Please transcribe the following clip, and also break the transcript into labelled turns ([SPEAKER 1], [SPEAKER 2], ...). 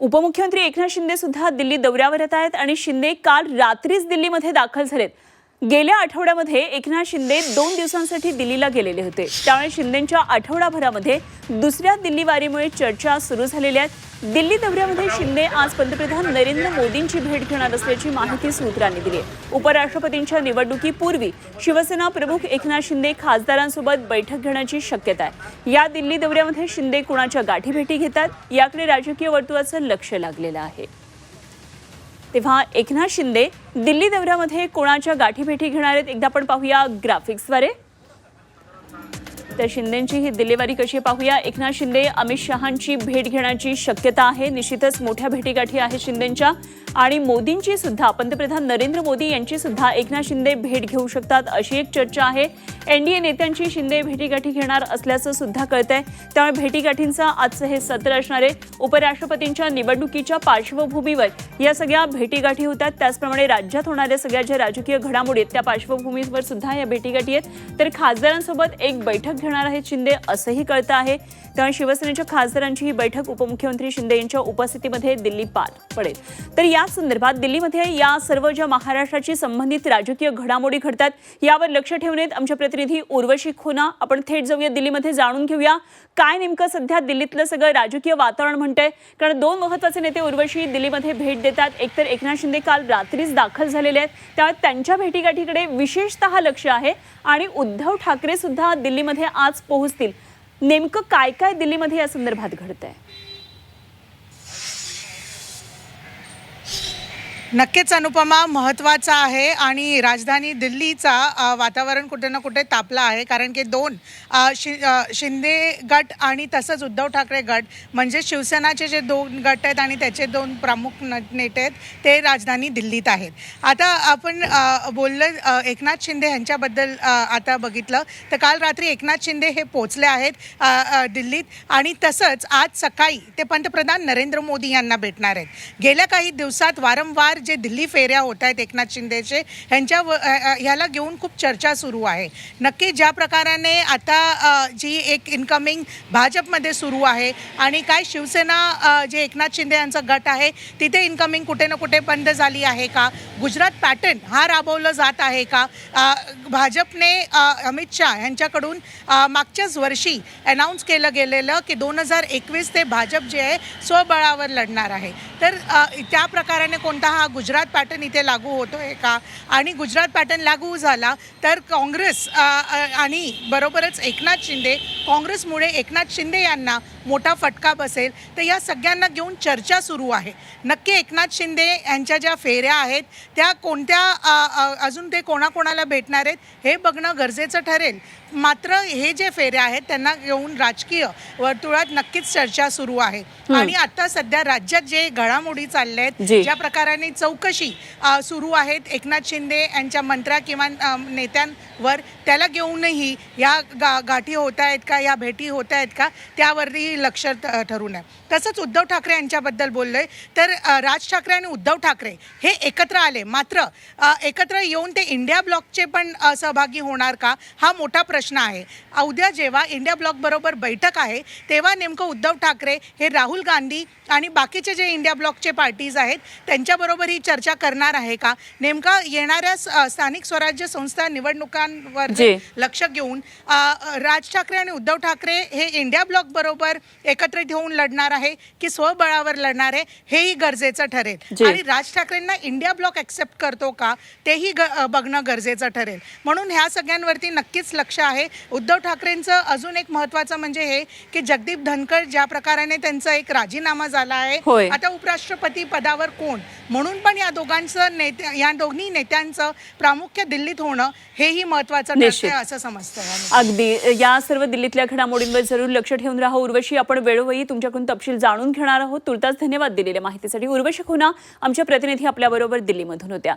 [SPEAKER 1] उपमुख्यमंत्री एकनाथ शिंदे सुद्धा दिल्ली दौऱ्यावर येत आहेत आणि शिंदे काल रात्रीच दिल्लीमध्ये दाखल झालेत. गेल्या आठवड्यामध्ये एकनाथ शिंदे दोन दिवसांसाठी दिल्लीला गेलेले होते. त्यामुळे शिंदेच्या आठवडाभरामध्ये दुसऱ्या दिल्ली वारीमुळे चर्चा सुरू झालेल्या आहेत दिल्ली दौऱ्यामध्ये शिंदे आज पंतप्रधान नरेंद्र मोदींची भेट घेणार असल्याची माहिती सूत्रांनी दिली आहे. उपराष्ट्रपतींच्या निवडणुकीपूर्वी शिवसेना प्रमुख एकनाथ शिंदे खासदारांसोबत बैठक घेण्याची शक्यता आहे. या दिल्ली दौऱ्यामध्ये शिंदे कुणाच्या गाठीभेटी घेतात? याकडे राजकीय वर्तुळाचं लक्ष लागलेलं आहे. तेव्हा एकनाथ शिंदे दिल्ली दौऱ्यामध्ये कोणाच्या गाठीभेटी घेणार आहेत? एकदा आपण पाहूया ग्राफिक्सद्वारे तर शिंदेची ही दिल्लीवारी कशी पाहूया. एकनाथ शिंदे अमित शहांची भेट घेण्याची शक्यता आहे. निश्चितच मोठ्या भेटीगाठी आहे शिंदेच्या. आणि मोदींची सुद्धा पंतप्रधान नरेंद्र मोदी यांची सुद्धा एकनाथ शिंदे भेट घेऊ शकतात अशी एक चर्चा आहे. एनडीए नेत्यांची शिंदे भेटीगाठी घेणार असल्याचं सुद्धा कळतंय. त्यामुळे भेटीगाठींचं आजचं हे सत्र असणार आहे. उपराष्ट्रपतींच्या निवडणुकीच्या पार्श्वभूमीवर या सगळ्या भेटीगाठी होतात. त्याचप्रमाणे राज्यात होणाऱ्या सगळ्या ज्या राजकीय घडामोडी आहेत त्या पार्श्वभूमीवर सुद्धा या भेटीगाठी आहेत. तर खासदारांसोबत एक बैठक घेणार आहेत शिंदे असंही कळतं आहे. त्यामुळे शिवसेनेच्या खासदारांची ही बैठक उपमुख्यमंत्री शिंदे यांच्या उपस्थितीमध्ये दिल्ली पार पडेल. तर या संदर्भात दिल्लीमध्ये या सर्व ज्या महाराष्ट्राची संबंधित राजकीय घडामोडी घडतात यावर लक्ष ठेवण्यात आमच्या प्रतिनिधी उर्वशी खोना आपण थेट जाऊया. दिल्लीमध्ये जाणून घेऊया काय नेमकं सध्या दिल्लीतलं सगळं राजकीय वातावरण म्हणतंय. कारण दोन महत्त्वाचे नेते उर्वशी दिल्लीमध्ये भेट देतात. एकतर एकनाथ शिंदे काल रात्रीच दाखल झालेले आहेत. त्यामुळे त्यांच्या भेटीगाठीकडे विशेषतः लक्ष आहे. आणि उद्धव ठाकरे सुद्धा दिल्लीमध्ये आज पोहोचतील. नेमकं काय काय दिल्लीमध्ये या संदर्भात घडतंय?
[SPEAKER 2] नक्कीच अनुपमा महत्त्वाचा आहे आणि राजधानी दिल्लीचा वातावरण कुठे ना कुठे तापला आहे. कारण की दोन शि शिंदे गट आणि तसंच उद्धव ठाकरे गट म्हणजे शिवसेनाचे जे दोन गट आहेत आणि त्याचे दोन प्रमुख न नेते आहेत ते राजधानी दिल्लीत आहेत. आता आपण बोललं एकनाथ शिंदे यांच्याबद्दल आता बघितलं तर काल रात्री एकनाथ शिंदे हे पोचले आहेत दिल्लीत आणि तसंच आज सकाळी ते पंतप्रधान नरेंद्र मोदी यांना भेटणार आहेत. गेल्या काही दिवसात वारंवार जे दिल्ली फेऱ्या होत आहेत एकनाथ शिंदेचे ह्यांच्या ह्याला घेऊन खूप चर्चा सुरू आहे. नक्की ज्या प्रकाराने आता जी एक इन्कमिंग भाजपमध्ये सुरू आहे आणि काय शिवसेना जे एकनाथ शिंदे यांचा गट आहे तिथे इन्कमिंग कुठे ना कुठे बंद झाली आहे का? गुजरात पॅटर्न हा राबवलं जात आहे का? भाजपने अमित शाह यांच्याकडून मागच्याच वर्षी अनाऊन्स केलं गेलेलं की दोन हजार एकवीस ते भाजप जे आहे स्वबळावर लढणार आहे. तर त्या प्रकाराने कोणता हा गुजरात पॅटर्न इथे लागू होतो आहे का? आणि गुजरात पॅटर्न लागू झाला तर काँग्रेस आणि बरोबरच एकनाथ शिंदे काँग्रेसमुळे एकनाथ शिंदे यांना मोठा फटका बसेल. तर या सगळ्यांना घेऊन चर्चा सुरू आहे. नक्की एकनाथ शिंदे यांच्या ज्या फेऱ्या आहेत त्या कोणत्या अजून ते कोणाकोणाला भेटणार आहेत हे बघणं गरजेचं ठरेल. मात्र हे जे फेऱ्या आहेत त्यांना घेऊन राजकीय वर्तुळात नक्कीच चर्चा सुरू आहे. आणि आता सध्या राज्यात जे घडामोडी चालल्या आहेत. ज्या प्रकाराने चौकशी सुरू आहेत एकनाथ शिंदे यांच्या मंत्र्या किंवा अ, वर त्याला घेऊनही या गा गाठी होत आहेत का या भेटी होत आहेत का त्यावरही लक्ष ठरू ठरून आहे. तसंच उद्धव ठाकरे यांच्याबद्दल बोललोय तर राज ठाकरे आणि उद्धव ठाकरे हे एकत्र आले. मात्र एकत्र येऊन ते इंडिया ब्लॉकचे पण सहभागी होणार का हा मोठा प्रश्न आहे. उद्या जेव्हा इंडिया ब्लॉक बरोबर बैठक आहे तेव्हा नेमकं उद्धव ठाकरे हे राहुल गांधी आणि बाकीचे जे इंडिया ब्लॉकचे पार्टीज आहेत त्यांच्याबरोबर ही चर्चा करणार आहे का? नेमका येणाऱ्या स्थानिक स्वराज्य संस्था निवडणुका
[SPEAKER 1] जी.
[SPEAKER 2] लक्ष घेऊन राज ठाकरे आणि उद्धव ठाकरे हे इंडिया ब्लॉक बरोबर एकत्रित होऊन लढणार आहे की स्वबळावर लढणार आहे हेही गरजेचं ठरेल. आणि राज ठाकरेंना इंडिया ब्लॉक ॲक्सेप्ट करतो का तेही बघणं गरजेचं ठरेल म्हणून ह्या सगळ्यांवरती नक्कीच लक्ष आहे उद्धव ठाकरेंचं अजून एक महत्त्वाचं म्हणजे हे की जगदीप धनकर ज्या प्रकाराने त्यांचा एक राजीनामा झाला आहे. आता उपराष्ट्रपती पदावर कोण म्हणून पण या दोघांचं नेत्या या दोन्ही नेत्यांचं प्रामुख्य दिल्लीत होणं हेही
[SPEAKER 1] निश्चित.
[SPEAKER 2] ठरतंय असं समजतं
[SPEAKER 1] अगदी. या सर्व दिल्लीतल्या घडामोडींवर जरूर लक्ष ठेवून राहा. उर्वशी आपण वेळोवेळी तुमच्याकडून तपशील जाणून घेणार आहोत. तुर्तास धन्यवाद दिलेल्या माहितीसाठी. उर्वशी खुना आमच्या प्रतिनिधी आपल्याबरोबर दिल्लीमधून होत्या.